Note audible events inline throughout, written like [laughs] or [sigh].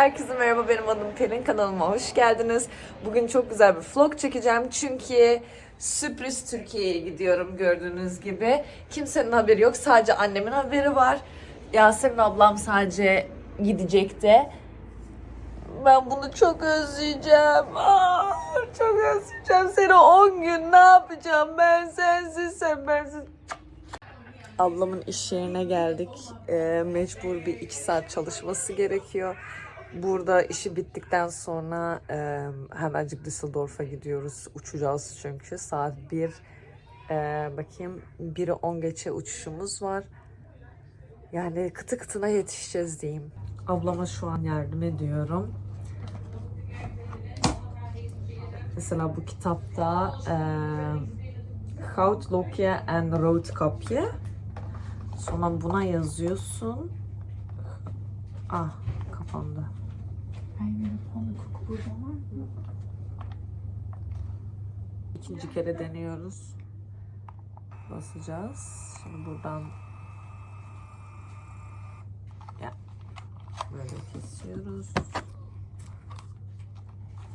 Herkese merhaba benim adım Pelin kanalıma hoş geldiniz. Bugün çok güzel bir vlog çekeceğim çünkü sürpriz Türkiye'ye gidiyorum gördüğünüz gibi. Kimsenin haberi yok sadece annemin haberi var. Yasemin ablam sadece gidecekti. Ben bunu çok özleyeceğim. Aa, çok özleyeceğim seni 10 gün ne yapacağım ben sensiz sen bensiz. Ablamın iş yerine geldik. Ee, mecbur bir iki saat çalışması gerekiyor. Burada işi bittikten sonra e, hemencik Düsseldorf'a gidiyoruz. Uçacağız çünkü saat 1 e, bakayım 1'e 10 geçe uçuşumuz var. Yani kıtı kıtına yetişeceğiz diyeyim. Ablama şu an yardım ediyorum. Mesela bu kitapta e, Houtlokje and Roodkapje. Sonra buna yazıyorsun. Ah kapandı. İkinci kere deniyoruz. Basacağız. Şimdi buradan ya böyle kesiyoruz.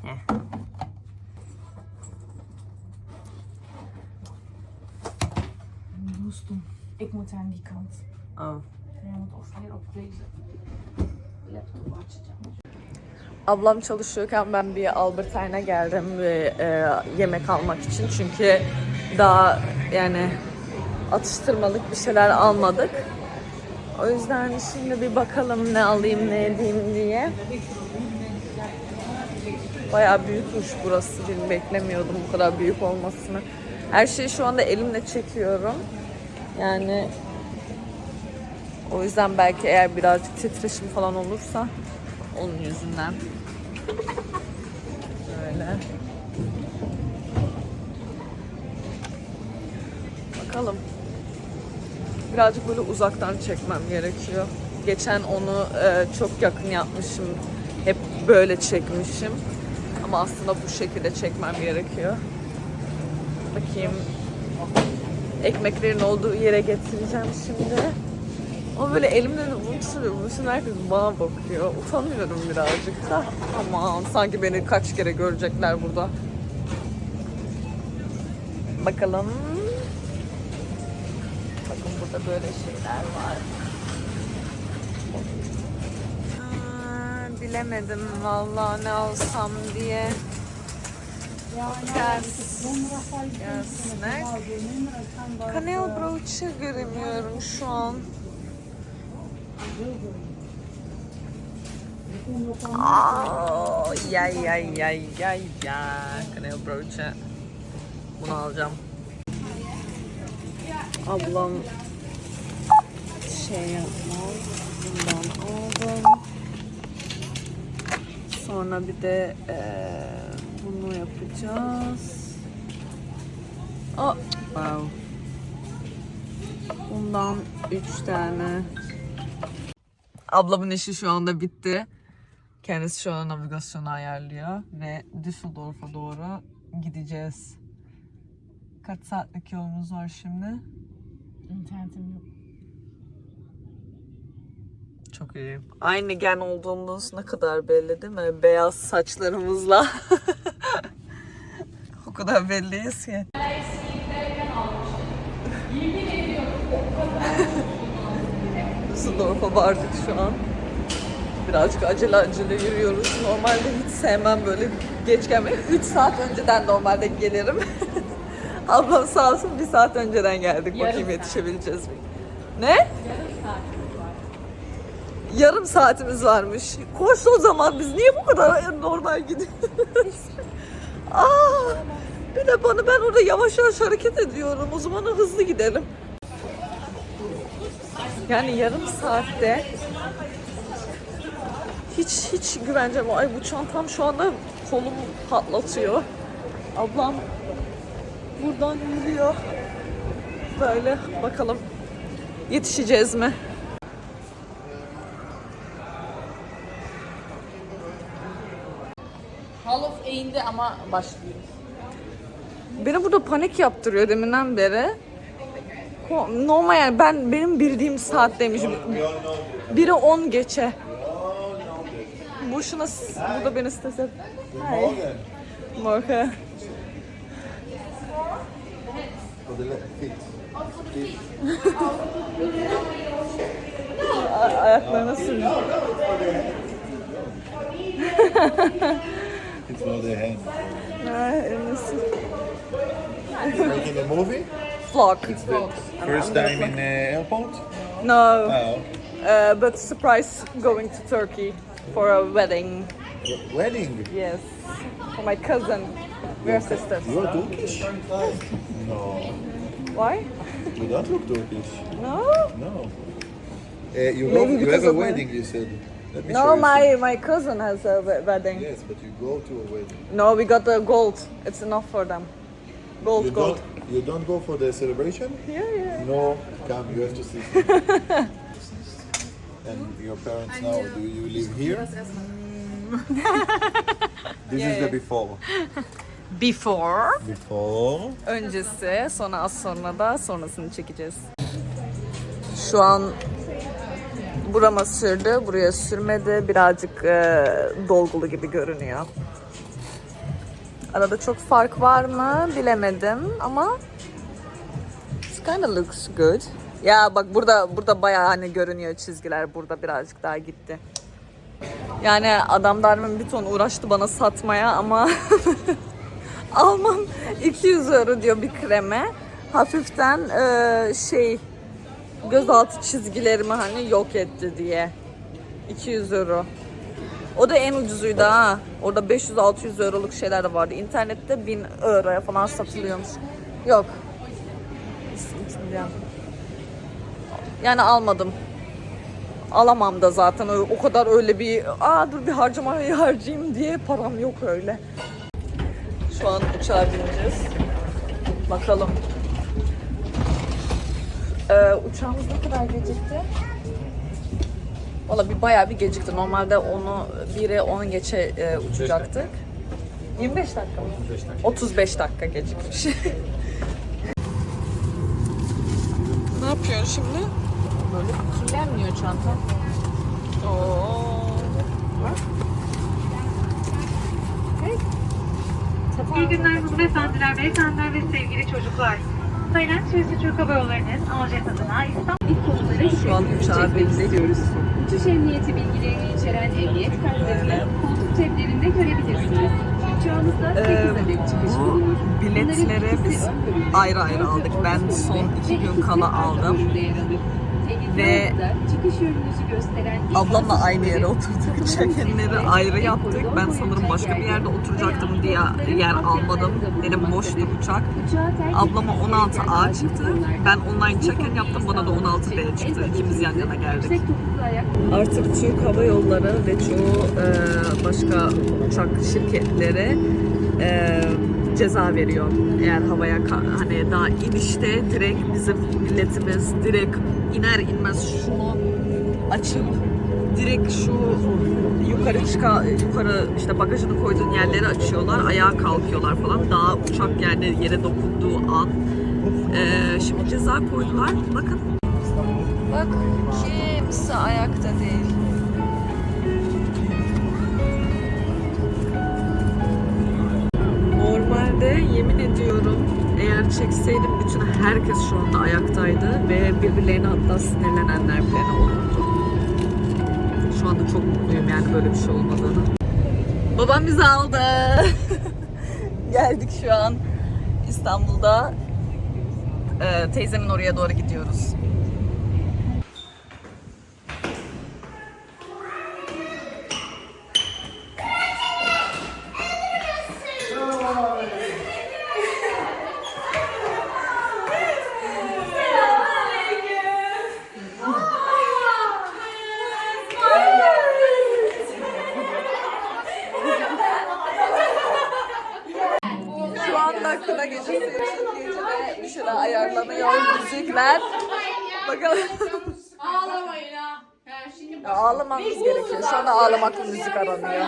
Heh. Dostum, ik moet aan die kant. Oh. Jij moet of weer op deze laptop açacağım. Ablam çalışıyorken ben bir Albertine'a geldim ve e, yemek almak için çünkü daha yani atıştırmalık bir şeyler almadık. O yüzden şimdi bir bakalım ne alayım ne edeyim diye. Bayağı büyükmüş burası. Ben beklemiyordum bu kadar büyük olmasını. Her şeyi şu anda elimle çekiyorum. Yani o yüzden belki eğer birazcık titreşim falan olursa onun yüzünden. Böyle. Bakalım. Birazcık böyle uzaktan çekmem gerekiyor. Geçen onu e, çok yakın yapmışım. Hep böyle çekmişim. Ama aslında bu şekilde çekmem gerekiyor. Bakayım. Ekmeklerin olduğu yere getireceğim şimdi. Ama böyle elimle de bunu tutuyorum. Bütün herkes bana bakıyor. Utanıyorum birazcık da. Aman sanki beni kaç kere görecekler burada. Bakalım. Bakın burada böyle şeyler var. Bilemedim vallahi ne alsam diye. Ne? Kanel brooch'u göremiyorum şu an. Aa, ya ya ya ya ya. Kanel brooch'u. Bunu alacağım. Ablam şey yapmaz. Bundan aldım. Sonra bir de eee, bunu yapacağız. Oh, wow. Bundan üç tane. Ablamın işi şu anda bitti. Kendisi şu an navigasyonu ayarlıyor ve Düsseldorf'a doğru gideceğiz. Kaç saatlik yolumuz var şimdi? İnternetim yok. Çok iyi. Aynı gen olduğumuz ne kadar belli değil mi? Beyaz saçlarımızla. [laughs] o kadar belliyiz ki. Düsseldorf'a vardık şu an. Birazcık acele acele yürüyoruz. Normalde hiç sevmem böyle geç gelmeyi. 3 saat önceden normalde gelirim. [laughs] Ablam sağ olsun bir saat önceden geldik. Bakayım saat. yetişebileceğiz mi? Ne? Yarım saatimiz varmış. Koş o zaman biz niye bu kadar normal gidiyoruz? [laughs] Aa, bir de bana ben orada yavaş yavaş hareket ediyorum. O zaman hızlı gidelim. Yani yarım saatte hiç hiç güvencem Ay bu çantam şu anda kolum patlatıyor. Ablam buradan yürüyor. Böyle bakalım yetişeceğiz mi? Half einde ama başlıyor. Beni burada panik yaptırıyor deminden beri. Normal yani ben benim bildiğim saatteymiş. 1'e 10 geçe. boşuna s- burada beni stres et. Morgen. [laughs] A- ayaklarına sür. It's for the hand. Ay, eline sür. Making a movie? Vlog. First time in uh, airport? No, Oh. uh, but surprise going to Turkey for a wedding. Wedding? Yes, for my cousin. We are sisters. You are Turkish? No. Why? You don't look Turkish. No. No. Uh, you Maybe go, you because have a of my- wedding, you said. Let me show No, you my some- my cousin has a we- wedding. Yes, but you go to a wedding. No, we got the gold. It's enough for them. Gold, You gold. don't, you don't go for the celebration? Yeah, yeah. No, come, you have to see. [laughs] and your parents now, do you live here? [laughs] this is the before. Before. Before. Öncesi, sonra az sonra da sonrasını çekeceğiz. Şu an burama sürdü, buraya sürmedi. Birazcık e, dolgulu gibi görünüyor. Arada çok fark var mı bilemedim ama it kind of looks good. Ya bak burada burada bayağı hani görünüyor çizgiler. Burada birazcık daha gitti. Yani adam darbemin bir ton uğraştı bana satmaya ama [laughs] almam 200 euro diyor bir kreme. Hafiften e, şey gözaltı çizgilerimi hani yok etti diye. 200 euro. O da en ucuzuydu ha. Orada 500-600 euroluk şeyler de vardı. İnternette 1000 euroya falan satılıyormuş. Yok. Yani almadım. Alamam da zaten. O kadar öyle bir aa dur bir harcamayı [laughs] harcayayım diye param yok öyle. Şu an uçağa bineceğiz. Bakalım. Ee, uçağımız ne kadar gecikti? Valla bir bayağı bir gecikti. Normalde onu 1'e 10 geçe e, uçacaktık. 25 dakika mı? 35 dakika gecikmiş. [laughs] ne yapıyorsun şimdi? Böyle kirlenmiyor çanta. Oo. İyi günler hanımefendiler, beyefendiler ve sevgili çocuklar. Sayılan Suisi Türk Hava Yolları'nın Aljet adına İstanbul İlk konuları Şu an uçağa bindik. Uçuş emniyeti bilgilerini içeren emniyet kartlarını koltuk ceplerinde görebilirsiniz. Uçağımızda 8 Ee, adet çıkış bu bulunur. biletleri biz ayrı ayrı aldık. Ben son iki gün kala aldım. Ve çıkış yönünüzü gösteren Ablamla aynı yere oturduk. Çekenleri ayrı yaptık. Ben sanırım başka bir yerde oturacaktım diye yer almadım. Benim boştu uçak. Ablama etmeniz 16 gereken A acil çıktı. durumlarda Ben online konuyu yaptım. Bana da 16 B İstanbul'daki çıktı. en İkimiz yan yana geldik. Artık Türk Hava Yolları ve çoğu e, başka uçak şirketleri e, ceza veriyor. Eğer havaya hani daha inişte direkt bizim milletimiz direkt iner inmez şunu açıp direkt şu yukarı çıka yukarı işte bagajını koyduğun yerleri açıyorlar. Ayağa kalkıyorlar falan. Daha uçak yani yere dokunduğu an. E, şimdi ceza koydular. Bakın. Bak kimse ayakta değil. Çekseydim bütün herkes şu anda ayaktaydı ve birbirlerine hatta sinirlenenler bile olurdu. Şu anda çok mutluyum yani böyle bir şey olmadığını. Babam bizi aldı. [laughs] Geldik şu an İstanbul'da. Ee, teyzemin oraya doğru gidiyoruz. Şu anda kına gecesi için gecede bir şeyler ayarlanıyor. Müzikler. Bakalım. Ağlamayın ha. Ya ağlamamız gerekiyor. Şu anda ağlamakla müzik aranıyor.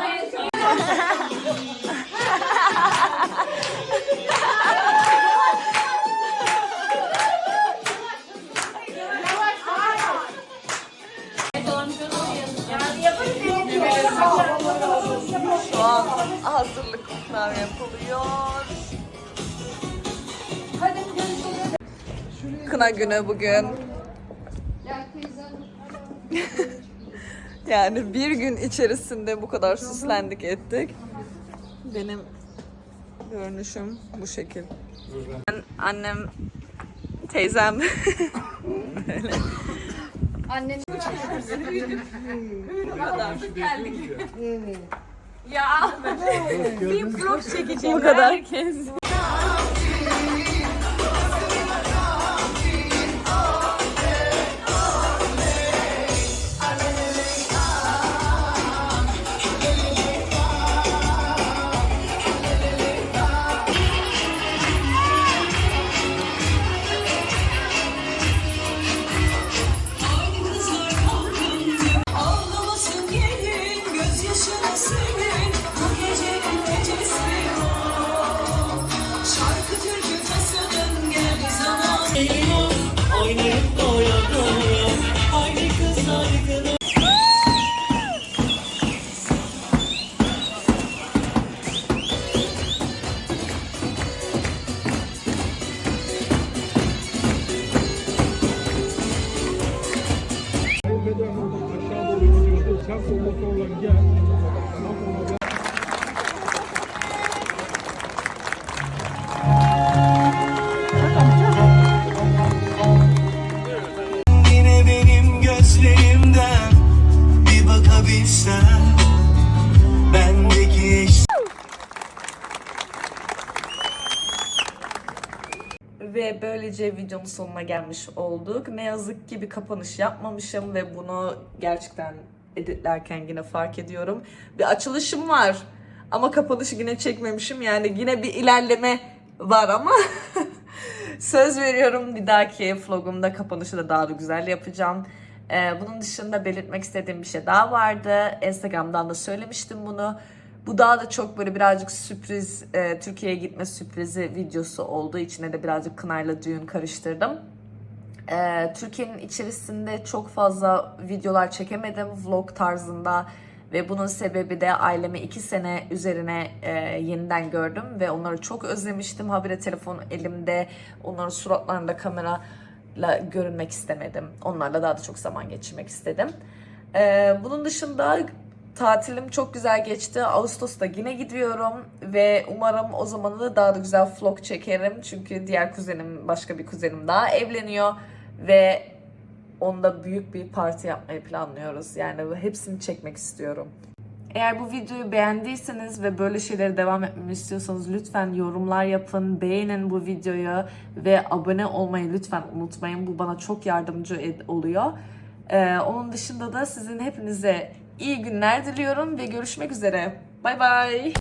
hazırlıklar yapılıyor. Kına günü bugün. [laughs] Yani bir gün içerisinde bu kadar süslendik ettik. Benim görünüşüm bu şekil. Ben, annem, teyzem. [laughs] Annen bu kadar. Geldik. [laughs] ya bir vlog çekeceğim. Bu kadar. Herkes. Böylece videonun sonuna gelmiş olduk. Ne yazık ki bir kapanış yapmamışım ve bunu gerçekten editlerken yine fark ediyorum. Bir açılışım var ama kapanışı yine çekmemişim. Yani yine bir ilerleme var ama [laughs] söz veriyorum bir dahaki vlogumda kapanışı da daha da güzel yapacağım. Ee, bunun dışında belirtmek istediğim bir şey daha vardı. Instagram'dan da söylemiştim bunu. Bu daha da çok böyle birazcık sürpriz, e, Türkiye'ye gitme sürprizi videosu olduğu içine de birazcık kınayla düğün karıştırdım. Ee, Türkiye'nin içerisinde çok fazla videolar çekemedim vlog tarzında ve bunun sebebi de ailemi iki sene üzerine e, yeniden gördüm ve onları çok özlemiştim. Habire telefon elimde, onların suratlarında kamerayla görünmek istemedim. Onlarla daha da çok zaman geçirmek istedim. Ee, bunun dışında tatilim çok güzel geçti. Ağustos'ta yine gidiyorum ve umarım o zaman da daha da güzel vlog çekerim. Çünkü diğer kuzenim, başka bir kuzenim daha evleniyor ve onda büyük bir parti yapmayı planlıyoruz. Yani hepsini çekmek istiyorum. Eğer bu videoyu beğendiyseniz ve böyle şeylere devam etmemi istiyorsanız lütfen yorumlar yapın, beğenin bu videoyu ve abone olmayı lütfen unutmayın. Bu bana çok yardımcı oluyor. Ee, onun dışında da sizin hepinize iyi günler diliyorum ve görüşmek üzere. Bay bay.